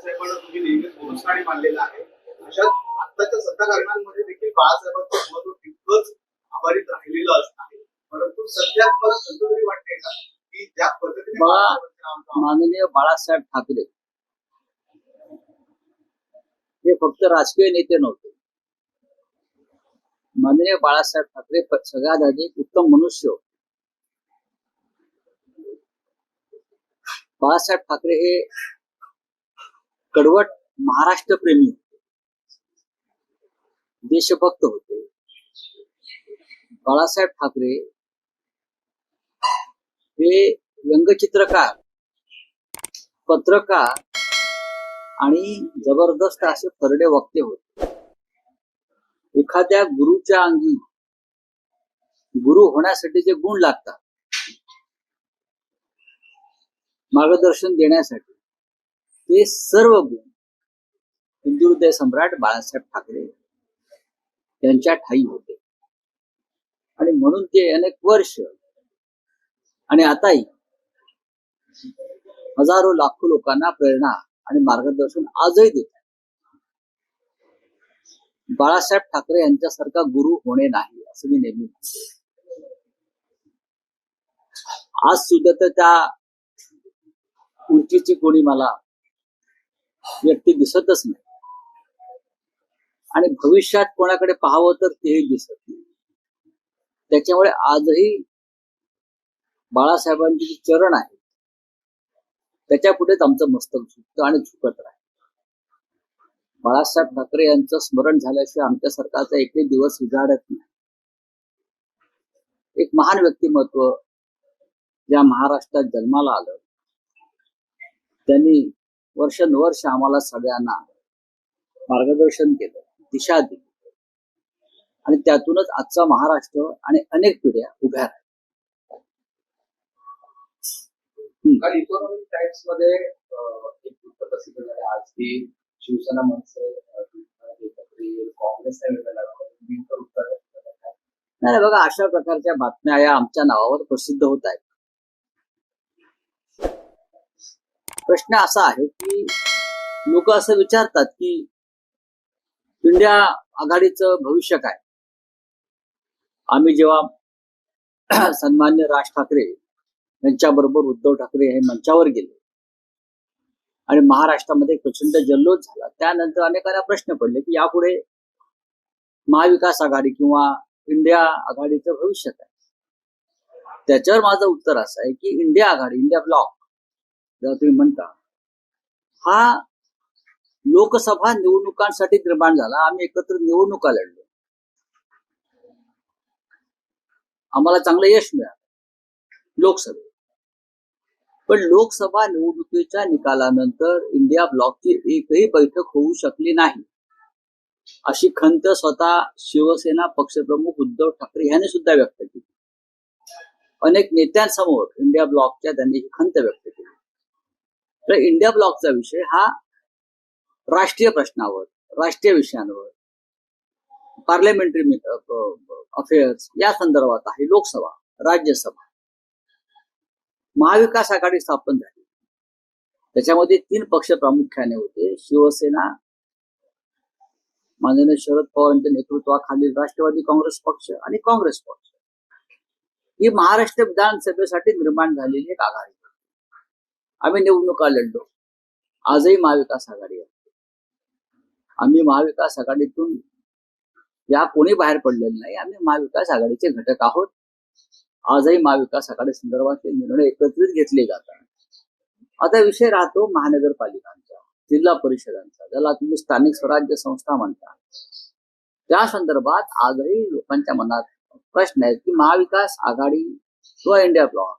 साहेबांना तुम्ही नेहमीच पुरस्कारी मानलेला आहे. अशा आत्ताच्या सत्ता कारणांमध्ये देखील बाळासाहेबांचं महत्त्व तितकंच आभारीत राहिलेलं असणार आहे परंतु सध्या तरी का की ज्या पद्धतीने गाव- माननीय बाळासाहेब ठाकरे. हे फक्त राजकीय नेते नव्हते. माननीय बाळासाहेब ठाकरे सगळ्यात आधी एक उत्तम मनुष्य. बाळासाहेब ठाकरे हे कडवट महाराष्ट्र प्रेमी होते. देशभक्त होते. बाळासाहेब ठाकरे हे व्यंगचित्रकार पत्रकार आणि जबरदस्त असे फरडे वक्ते होते. एखाद्या गुरुच्या अंगी गुरु होण्यासाठी जे गुण लागतात मार्गदर्शन देण्यासाठी ते सर्व गुण. हिंदुहृदय सम्राट बाळासाहेब ठाकरे यांच्या ठाई होते. आणि म्हणून ते अनेक वर्ष आणि आताही हजारो लाखो लोकांना प्रेरणा आणि मार्गदर्शन आजही देत बाळासाहेब ठाकरे यांच्यासारखा गुरु होणे नाही असं मी नेहमी आज सुद्धा तर त्या उंचीची कोणी मला व्यक्ती दिसतच नाही. आणि भविष्यात कोणाकडे पाहावं तर तेही दिसत नाही. त्याच्यामुळे आजही बाळासाहेबांचे जे चरण आहे त्याच्या पुढेच आमचं मस्तक झुकतं आणि झुकत राहील. बाळासाहेब ठाकरे यांचं स्मरण झाल्याशिवाय आमच्या सरकारचा एकही दिवस उजाडत नाही. एक महान व्यक्तिमत्व ज्या महाराष्ट्रात जन्माला आलं त्यांनी वर्षानुवर्ष आम्हाला सगळ्यांना मार्गदर्शन केलं दिशा दिली. आणि त्यातूनच आजचा महाराष्ट्र आणि अनेक पिढ्या उभ्या राहिल्या. काल इकॉनॉमिक टाइम्समध्ये एक वृत्त प्रसिद्ध झालं आज की शिवसेना मनसे? नाही नाही, बघा अशा प्रकारच्या बातम्या या आमच्या नावावर प्रसिद्ध होत आहेत. प्रश्न असा आहे की लोक असं विचारतात की इंडिया आघाडीचं भविष्य काय? आम्ही जेव्हा सन्मान्य राज ठाकरे यांच्याबरोबर उद्धव ठाकरे हे मंचावर गेले आणि महाराष्ट्रामध्ये प्रचंड जल्लोष झाला त्यानंतर अनेकांना प्रश्न पडले की यापुढे महाविकास आघाडी किंवा इंडिया आघाडीचं भविष्य काय? त्याच्यावर माझं उत्तर असं आहे की इंडिया आघाडी इंडिया ब्लॉक ज्याला तुम्ही म्हणता हा लोकसभा निवडणुकांसाठी निर्माण झाला आम्ही एकत्र निवडणुका लढलो. आम्हाला चांगलं यश मिळालं लोकसभेत. पण लोकसभा निवडणुकीच्या निकालानंतर इंडिया ब्लॉकची एकही बैठक होऊ शकली नाही. अशी खंत स्वतः शिवसेना पक्षप्रमुख उद्धव ठाकरे यांनी सुद्धा व्यक्त केली. अनेक नेत्यांसमोर इंडिया ब्लॉकच्या त्यांनी ही खंत व्यक्त केली. तर इंडिया ब्लॉकचा विषय हा राष्ट्रीय प्रश्नावर राष्ट्रीय विषयांवर पार्लमेंटरी अफेअर्स या संदर्भात आहे लोकसभा राज्यसभा. महाविकास आघाडी स्थापन झाली. त्याच्यामध्ये तीन पक्ष प्रामुख्याने होते शिवसेना माननीय शरद पवार यांच्या नेतृत्वाखालील राष्ट्रवादी काँग्रेस पक्ष आणि काँग्रेस पक्ष. ही महाराष्ट्र विधानसभेसाठी निर्माण झालेली एक आघाडी. आम्ही निवडणुका लढलो आजही महाविकास आघाडी आहे. आम्ही महाविकास आघाडीतून या कोणी बाहेर पडलेलं नाही आम्ही महाविकास आघाडीचे घटक आहोत. आजही महाविकास आघाडी संदर्भातले निर्णय एकत्रित घेतले जातात. आता विषय राहतो महानगरपालिकांचा जिल्हा परिषदांचा ज्याला तुम्ही स्थानिक स्वराज्य संस्था म्हणता. त्या संदर्भात आजही लोकांच्या मनात प्रश्न आहेत की महाविकास आघाडी किंवा इंडिया ब्लॉक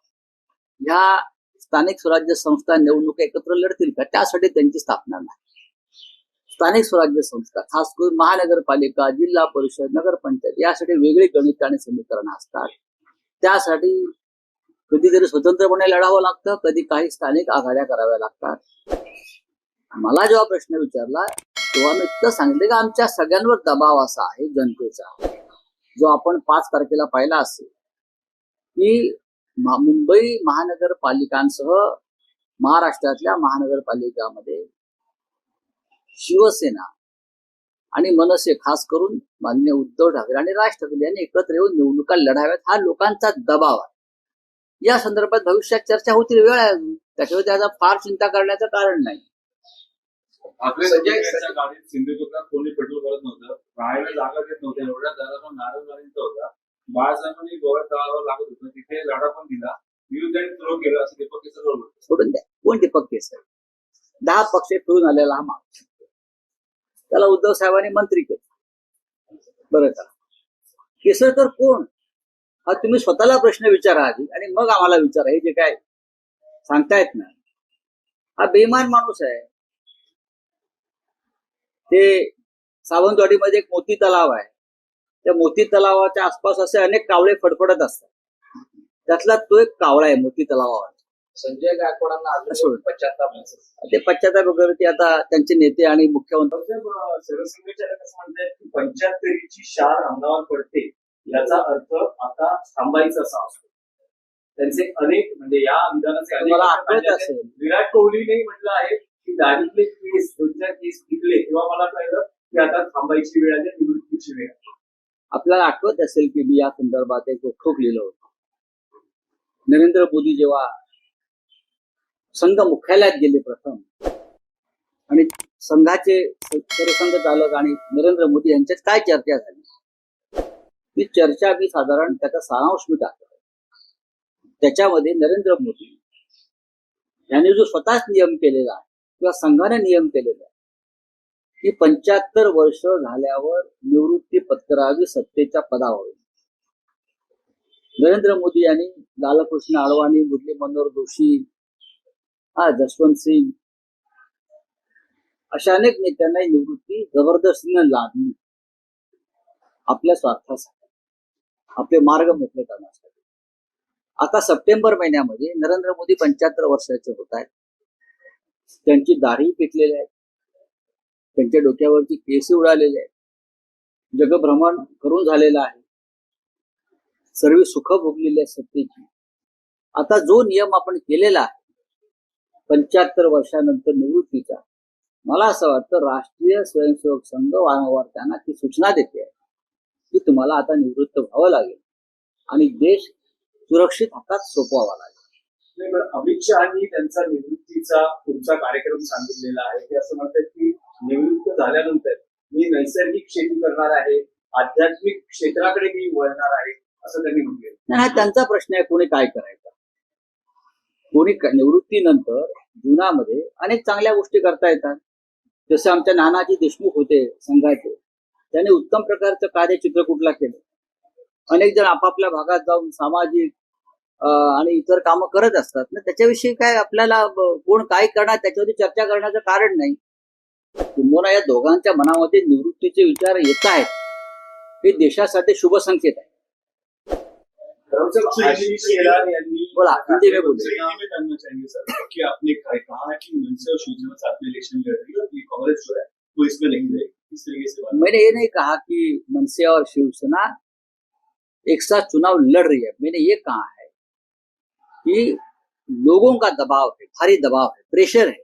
ह्या स्थानिक स्वराज्य संस्था निवडणुका एकत्र लढतील का? त्यासाठी त्यांची स्थापना नाही. स्थानिक स्वराज्य संस्था खास करून महानगरपालिका जिल्हा परिषद नगरपंचायत यासाठी वेगळी गणित आणि समीकरण असतात. त्यासाठी कधीतरी स्वतंत्रपणे लढावं लागतं कधी काही स्थानिक आघाड्या कराव्या लागतात. मला जेव्हा प्रश्न विचारला तेव्हा मी इतकं सांगितलं की आमच्या सगळ्यांवर दबाव असा आहे जनतेचा. जो आपण पाच तारखेला पाहिला असेल की मुंबई महानगरपालिकांसह महाराष्ट्रातल्या महानगरपालिकामध्ये शिवसेना आणि मनसे खास करून मान्य उद्धव ठाकरे आणि राज ठाकरे यांनी एकत्र येऊन निवडणुका लढाव्यात. हा लोकांचा दबाव आहे. या संदर्भात भविष्यात चर्चा होतील वेळ आहे अजून. त्याच्यावर त्याचा फार चिंता करण्याचं कारण नाही. सिंधुदुर्गात कोणी पेट्रोल करत नव्हतं. राहायला जागा देत नव्हत्या. एवढ्या दराचा होता. बाळासाहेबांनी गोव्यात तळावर लागत होतं. तिथे लढा पण दिला. विरुद्ध थ्रो केलं असं दीपक केसर सोडून द्या. कोण दीपक केसर दहा पक्ष फिरून आलेला हा माणूस. त्याला उद्धव साहेबांनी मंत्री केलं. बरं का? केसरकर कोण? हा तुम्ही स्वतःला प्रश्न विचारा आधी आणि मग आम्हाला विचारा. हे जे काय सांगतायत ना हा बेईमान माणूस आहे. ते सावंतवाडीमध्ये एक मोती तलाव आहे. त्या मोती तलावाच्या आसपास असे अनेक कावळे फडफडत असतात त्यातला तो एक कावळा आहे मोती तलावावर संजय गायकवाडांना. पश्चाताप ते पश्चाताप वगैरे ते आता त्यांचे नेते आणि मुख्यमंत्री सरसंघचालक असं म्हणतात की पंच्याहत्तरीची शार अंगावर पडते याचा अर्थ आता थांबायचा असा असतो त्यांचे अनेक म्हणजे या विधानाचे अनेक आहेत. असेल विराट कोहलीने म्हटलं आहे की दाढीतले केस दोन चार केस टिकले तेव्हा मला कळलं की आता थांबायची वेळ आली निवृत्तीची वेळ आली. आपल्याला आठवत असेल की मी या संदर्भात एक ठोक लिहिलं होतं. नरेंद्र मोदी जेव्हा संघ मुख्यालयात गेले प्रथम आणि संघाचे सरसंघ चालक आणि नरेंद्र मोदी यांच्यात काय चर्चा झाली? ती चर्चा मी साधारण त्याचा सारांश मी टाकतो त्याच्यामध्ये नरेंद्र मोदी यांनी जो स्वतःच नियम केलेला आहे किंवा संघाने नियम केलेला आहे की पंच्याहत्तर वर्ष झाल्यावर निवृत्ती पत्करावी सत्तेच्या पदावर. नरेंद्र मोदी यांनी लालकृष्ण अडवाणी मुरली मनोहर जोशी हा जसवंत सिंग अशा अनेक नेत्यांना ही निवृत्ती जबरदस्तीने लादली आपल्या स्वार्थासाठी आपले मार्ग मोकळे करण्यासाठी. आता सप्टेंबर महिन्यामध्ये नरेंद्र मोदी पंच्याहत्तर वर्षाचे होत आहेत. त्यांची दाढी पिकलेली आहे. त्यांच्या डोक्यावरची केस उडालेले आहेत. जगभ्रमण करून झालेलं आहे. सर्व सुख भोगलेली सत्तेची. आता जो नियम आपण केलेला आहे पंच्याहत्तर वर्षानंतर निवृत्तीचा मला असं वाटतं राष्ट्रीय स्वयंसेवक संघ वारंवार त्यांना ती सूचना देते. आहे की तुम्हाला आता निवृत्त व्हावं लागेल. आणि देश सुरक्षित हातात सोपवावा लागेल. अमित शहानी त्यांचा निवृत्तीचा पुढचा कार्यक्रम सांगितलेला आहे. ते असं म्हणतात की निवृत्त झाल्यानंतर मी नैसर्गिक शेती करणार आहे आध्यात्मिक क्षेत्राकडे मी वळणार आहे असं त्यांनी म्हटलं. नाही हा त्यांचा प्रश्न आहे कोणी काय करायचं? कोणी निवृत्तीनंतर जीवनामध्ये अनेक चांगल्या गोष्टी करता येतात. जसे आमच्या नानाजी देशमुख होते संघाचे त्याने उत्तम प्रकारचं कार्य चित्रकूटला केलं. अनेक जण आपापल्या भागात जाऊन सामाजिक आणि इतर कामं करत असतात. ना त्याच्याविषयी काय आपल्याला कोण काय करणार त्याच्यावरती चर्चा करण्याचं कारण नाही. किंबहुना या दोघांच्या मनामध्ये निवृत्तीचे विचार येत आहेत हे देशासाठी शुभ संकेत आहे. खरं आशिष शेलार यांनी बोला हिंदी में बोलिए सर, जानना चाहेंगे सर कि आपने कहा कहा कि मनसे और शिवसेना साथ में इलेक्शन लड़ रही है कांग्रेस जो है वो इसमें नहीं रहेगी इस तरीके से मैंने ये नहीं कहा कि मनसे और शिवसेना एक साथ चुनाव लड़ रही है। मैंने ये कहा है कि लोगों का दबाव है भारी दबाव है प्रेशर है।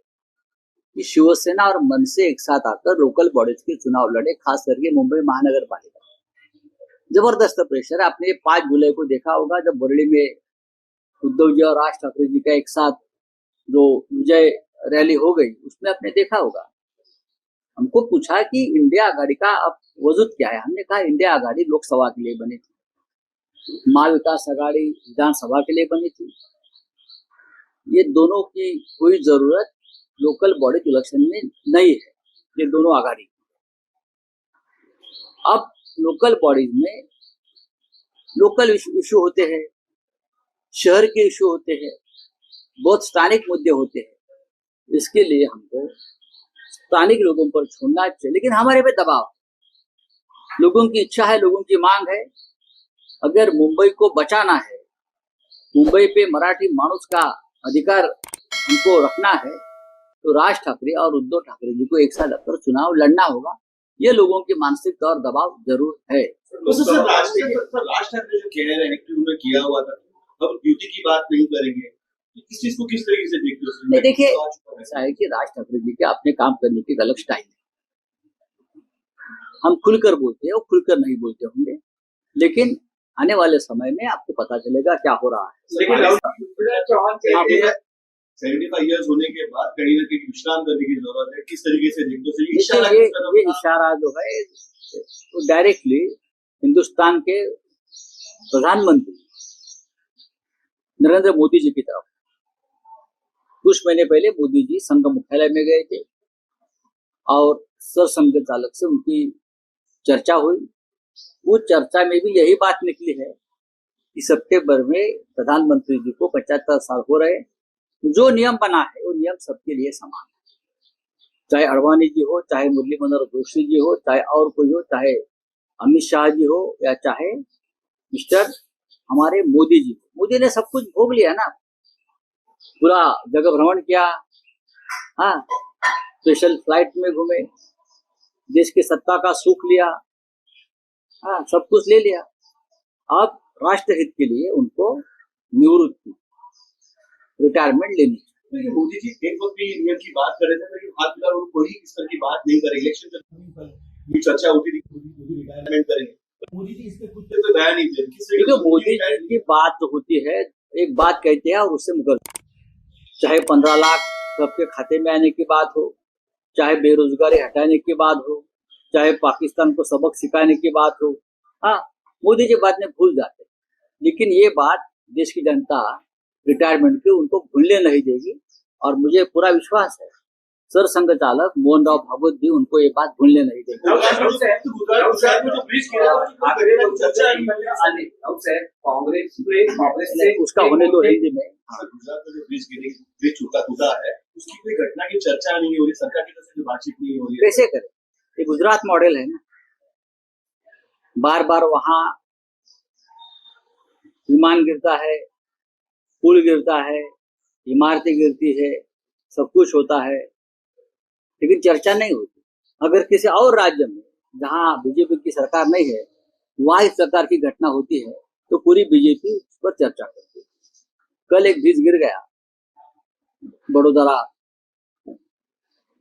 कि शिवसेना और मन से एक साथ आकर लोकल बॉडीज के चुनाव लड़े, खास करके मुंबई महानगर पालिका ज़बरदस्त प्रेशर है। आपने पाँच जुलाई को देखा होगा, जब बरड़ी में उद्धव जी और राज ठाकरे जी का एक साथ जो विजय रैली हो गई, उसमें आपने देखा होगा। हमको पूछा कि इंडिया आघाड़ी का अब वजूद क्या है? हमने कहा इंडिया आघाड़ी लोकसभा के लिए बनी थी। महाविकास आघाड़ी विधानसभा के लिए बनी थी। ये दोनों की कोई ज़रूरत लोकल बॉडी इलेक्शन में नहीं है। ये दोनों आघाड़ी। अब लोकल बॉडीज में लोकल इशू होते हैं, शहर के इशू होते हैं, बहुत स्थानिक मुद्दे होते हैं। इसके लिए हमको स्थानिक लोगों पर छोड़ना चाहिए। लेकिन हमारे पे दबाव लोगों की इच्छा है, लोगों की मांग है। अगर मुंबई को बचाना है, मुंबई पे मराठी मानुस का अधिकार हमको रखना है तो राज ठाकरे और उद्धव ठाकरे जी को एक साथ रखकर चुनाव लड़ना होगा ये लोगों की मानसिकता और दबाव जरूर है। तो sir, sir, Raj Thackeray sir, Raj Thackeray जो कह रहे हैं कि उन्होंने किया हुआ था अब ड्यूटी की बात नहीं करेंगे। तो इस चीज को किस तरीके से देखते हो सर? नहीं, देखिए, तो आ चुका है। ऐसा है। कि राज ठाकरे जी के अपने काम करने की एक अलग स्टाइल है। हम खुलकर बोलते हैं वो खुलकर नहीं बोलते होंगे लेकिन आने वाले समय में आपको पता चलेगा क्या हो रहा है। लेकिन पृथ्वीराज चौहान के हाँ, बोलो। सेवेंटी फाइव ईयर्स होने के बाद कहीं ना कहीं विश्राम करने की ज़रूरत है किस तरीके से देखते हो तो इशारा ये ये इशारा जो है वो डायरेक्टली हिंदुस्तान के प्रधानमंत्री नरेंद्र मोदी जी की तरफ़ कुछ महीने पहले मोदी जी संघ मुख्यालय में गए थे और सर संघ चालक से उनकी चर्चा हुई उस चर्चा में भी यही बात निकली है कि सितंबर में प्रधानमंत्री जी को पचहत्तर साल हो रहे हैं। जो नियम बना है, वो नियम सबके लिए समान है। चाहे अडवाणी जी हो, चाहे मुरली मनोहर जोशी जी हो, चाहे और कोई हो, चाहे अमित शाह जी हो या चाहे मिस्टर हमारे मोदी जी मोदी ने सब कुछ भोग लिया ना। पूरा जगह भ्रमण किया हाँ स्पेशल फ़्लाइट में घूमे, देश की सत्ता का सुख लिया हाँ सब कुछ ले लिया। अब राष्ट्र हित के लिए उनको निवृत्ति। रिटायरमेंट लेनी चाहिए। मोदी जी एक वक्त भी नियम की बात कर रहे थे लेकिन हाल फ़िलहाल उन्होंने कोई इस तरह की बात नहीं करी इलेक्शन भी चर्चा होती थी मोदी रिटायरमेंट करेंगे। तो मोदी जी खुद बयान नहीं दे रहे से मोदी जी की बात होती है एक बात कहते हैं और उससे मुकर चाहे पंद्रह लाख सबके खाते में आने की बात हो चाहे बेरोजगारी हटाने की बात हो चाहे पाकिस्तान को सबक सिखाने की बात हो हाँ मोदी जी बात में भूल जाते लेकिन ये बात देश की जनता रिटायरमेंट की उनको भूलने नहीं देगी। और मुझे पूरा विश्वास है सर संघ चालक मोहन राव भागवत भी उनको ये बात भूलने नहीं देंगे। राउत साहब तो गुजरात गुजरात में जो ब्रिज गिरा उसकी कोई आखिरी घटना की लोकसभा चर्चा की नहीं आने राउत साहब कांग्रेस में कांग्रेस से उसका होने दो हिंदी में। सर, गुजरात में जो ब्रिज गिरी ब्रिज टूटा टूटा है उसकी कोई घटना की चर्चा नहीं हो रही सरकार की तरफ से कोई बातचीत नहीं हो रही है। कैसे करें? ये गुजरात मॉडल है ना। बार बार वहां विमान गिरता है पुल गिरता है, इमारतें गिरती है, सब कुछ होता है, लेकिन चर्चा नहीं होती। अगर किसी और राज्य में, जहाँ बीजेपी की सरकार नहीं है, वहाँ इस प्रकार की घटना होती है तो पूरी बीजेपी उस पर चर्चा करती है। कल एक ब्रिज गिर गया, बड़ोदरा,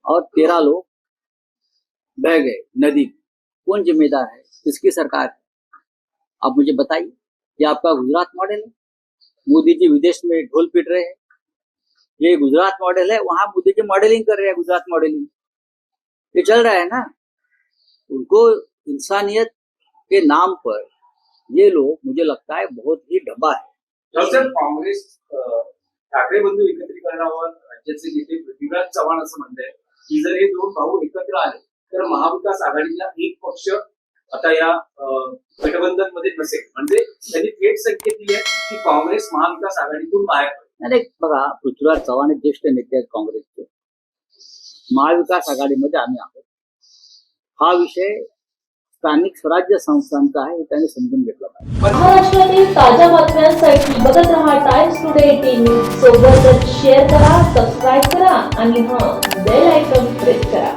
और तेरह लोग बह गए नदी कौन जिम्मेदार है? किसकी सरकार है? आप मुझे बताइए, ये आपका गुजरात मॉडल है? मोदी जी विदेश में ढोल पीट रहे हैं। ये गुजरात मॉडल है वहां मोदी जी मॉडलिंग कर रहे हैं गुजरात मॉडलिंग ये चल रहा है ना? उनको इंसानियत के नाम पर ये लोग मुझे लगता है बहुत ही डब्बा है। काँग्रेस ठाकरे बंधू एकत्रीकरणावर राज्याचे नेते पृथ्वीराज चव्हाण असं म्हणताय की जर हे दोन भाऊ एकत्र आले तर महाविकास आघाडीला एक पक्ष आता या गठबंधनमध्ये नसेल म्हणजे त्यांनी संकेत दिले की काँग्रेस महाविकास आघाडीतून बाहेर पडेल. अरे बघा पृथ्वीराज चव्हाण हे ज्येष्ठ नेते आहेत काँग्रेसचे. महाविकास आघाडीमध्ये आम्ही आहोत. हा विषय स्थानिक स्वराज्य संस्थांचा आहे हे त्यांनी समजून घेतला पाहिजे. महाराष्ट्रातील ताज्या बातम्यांसाठी बघत रहा टाइम्स टुडे न्यूज सोबतच शेअर करा सबस्क्राईब करा आणि हां बेल आयकॉन प्रेस करा.